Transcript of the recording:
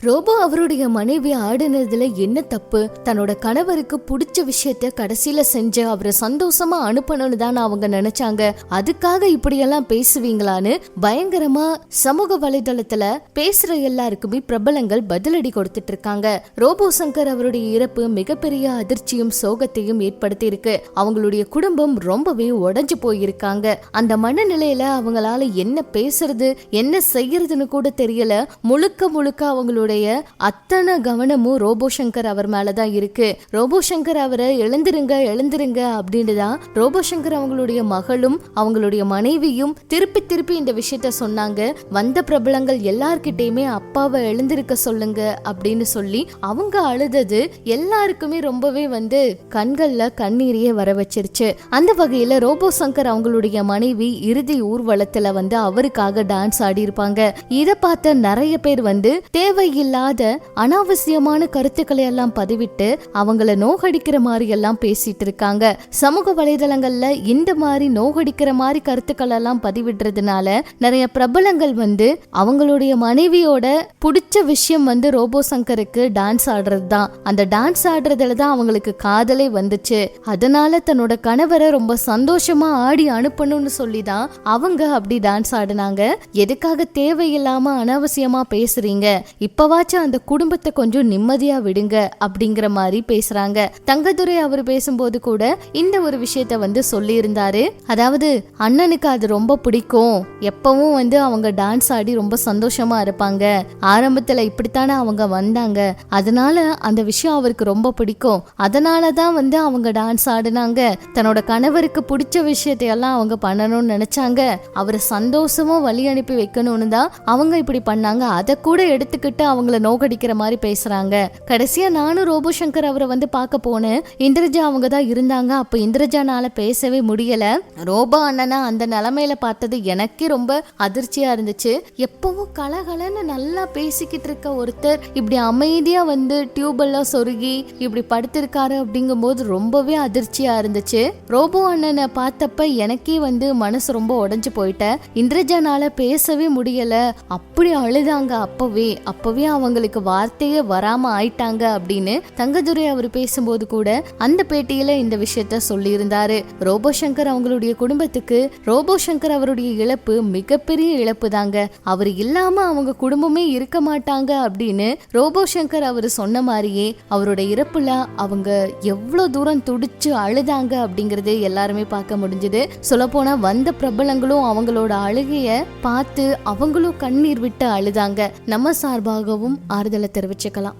Robot அவருடைய மனைவி ஆடினதுல என்ன தப்பு? தன்னோட கணவருக்கு பிடிச்ச விஷயத்த கடைசியில செஞ்சு அவரை சந்தோஷமா அனுப்பணும்னு தான் அவங்க நினைச்சாங்க. அதுக்காக இப்படியெல்லாம் பேசுவீங்களான்னு பயங்கரமா சமூக வலைதளத்துல பேசுற எல்லாருக்குமே பிரபலங்கள் பதிலடி கொடுத்துட்டு இருக்காங்க. ரோபோ சங்கர் அவருடைய இறப்பு மிகப்பெரிய அதிர்ச்சியும் சோகத்தையும் ஏற்படுத்தி இருக்கு அவங்களுடைய குடும்பம் ரொம்பவே உடைஞ்சு போயிருக்காங்க. அந்த மனநிலையில அவங்களால என்ன பேசுறது என்ன செய்யறதுன்னு கூட தெரியல. முழுக்க முழுக்க அவங்களுடைய அத்தனை கவனமும் ரோபோ சங்கர் அவர் மேலதான் இருக்கு. ரோபோ சங்கர் அவரை எழுந்திருங்க எழுந்திருங்க அப்படின்னு தான் ரோபோ சங்கர் அவங்களுடைய மகளும் அவங்களுடைய மனைவியும் திருப்பி திருப்பி இந்த விஷயத்த சொன்னாங்க. வந்த பிரபலங்கள் எல்லார்கிட்டயுமே அப்பாவை எழுந்திருக்க சொல்லுங்க அப்படின்னு சொல்லி அவங்க அழுதது எல்லாருக்குமே ரொம்பவே வந்து கண்கள்ல கண்ணீரையே வர வச்சிருச்சு. அந்த வகையில ரோபோ சங்கர் அவங்களுடைய மனைவி இறுதி ஊர்வலத்துல வந்து அவருக்காக டான்ஸ் ஆடி இருப்பாங்க இத பார்த்த நிறைய பேர் வந்து தேவை தேவையில்லாத அனாவசியமான கருத்துக்களை எல்லாம் பதிவிட்டு அவங்கள நோகடிக்கிற மாதிரி எல்லாம் பேசிட்டு இருக்காங்க. சமூக வலைதளங்கள்ல இந்த மாதிரி நோகடிக்கிற மாதிரி கருத்துக்கள் எல்லாம் பதிவிடுறதுனால நிறைய பிரபலங்கள் வந்து அவங்களுடைய மனைவியோட பிடிச்ச விஷயம் வந்து ரோபோ சங்கருக்கு டான்ஸ் ஆடுறது தான் அந்த டான்ஸ் ஆடுறதுல தான் அவங்களுக்கு காதலே வந்துச்சு. அதனால தன்னோட கணவரை ரொம்ப சந்தோஷமா ஆடி அனுப்பணும்னு சொல்லி தான் அவங்க அப்படி டான்ஸ் ஆடினாங்க. எதுக்காக தேவையில்லாம அனாவசியமா பேசுறீங்க? இப்பவாச்சும் அந்த குடும்பத்தை கொஞ்சம் நிம்மதியா விடுங்க அப்படிங்கிற மாதிரி பேசுறாங்க. தங்கதுரை அவர் பேசும்போது கூட இந்த ஒரு விஷயத்த வந்து சொல்லியிருந்தாரு. அதாவது அண்ணனுக்கு அது ரொம்ப பிடிக்கும். எப்பவும் வந்து அவங்க டான்ஸ் ஆடி ரொம்ப சந்தோஷமா இருப்பாங்க. ஆரம்பத்துல இப்படித்தானே அவங்க வந்தாங்க. அதனால அந்த விஷயம் அவருக்கு ரொம்ப பிடிக்கும். அதனாலதான் வந்து அவங்க டான்ஸ் ஆடினாங்க. தன்னோட கணவருக்கு பிடிச்ச விஷயத்தையெல்லாம் அவங்க பண்ணணும்னு நினைச்சாங்க. அவரை சந்தோஷமும் வழி அனுப்பி வைக்கணும்னு தான் அவங்க இப்படி பண்ணாங்க. அதை கூட எடுத்துக்கிட்டு அவங்கள நோக்கடிக்கிற மாதிரி பேசுறாங்க. கடைசியா நானும் ரோபோ சங்கர் அவரை வந்து பார்க்க போனேன். இந்திரஜா அவங்க தான் இருந்தாங்க. அப்ப இந்திரஜானால பேசவே முடியல. ரோபோ அண்ணனா அந்த நிலைமையில பார்த்தது எனக்கே ரொம்ப அதிர்ச்சியா இருந்துச்சு. எப்பவும் கலகலன்னு நல்லா பேசிக்கிட்டு இருக்க ஒருத்தர் இப்படி அமைதியா வந்து டியூப் எல்லாம் சொருகி இப்படி படுத்திருக்காரு அப்படிங்கும்போது ரொம்பவே அதிர்ச்சியா இருந்துச்சு. ரோபோ அண்ணனை பார்த்தப்ப எனக்கே வந்து மனசு ரொம்ப உடஞ்சு போயிட்டேன் இந்திரஜானால பேசவே முடியல. அப்படி அழுதாங்க அப்பவே. அப்பவே அவங்களுக்கு வார்த்தையே வராம ஆயிட்டாங்க அப்படின்னு தங்கதுரை அவர் பேசும்போது கூட அந்த பேட்டியில இந்த விஷயத்த சொல்லியிருந்தாரு. ரோபோ சங்கர் அவங்களுடைய குடும்பத்துக்கு ரோபோ சங்கர் அவருடைய இழப்பு மிகப்பெரிய இழப்பு தாங்க அவர் இல்லாம அவங்க குடும்பமே இருக்க மாட்டாங்க அப்படின்னு ரோபோ சங்கர் அவர் சொன்ன மாதிரியே அவரோட இறப்புல அவங்க எவ்வளவு தூரம் துடிச்சு அழுதாங்க அப்படிங்கறது எல்லாருமே பார்க்க முடிஞ்சது. சொல்லப்போனா வந்த பிரபலங்களும் அவங்களோட அழுகைய பார்த்து அவங்களும் கண்ணீர் விட்டு அழுதாங்க. நம்ம மிகவும் ஆறுதலை தெரிவிச்சுக்கலாம்.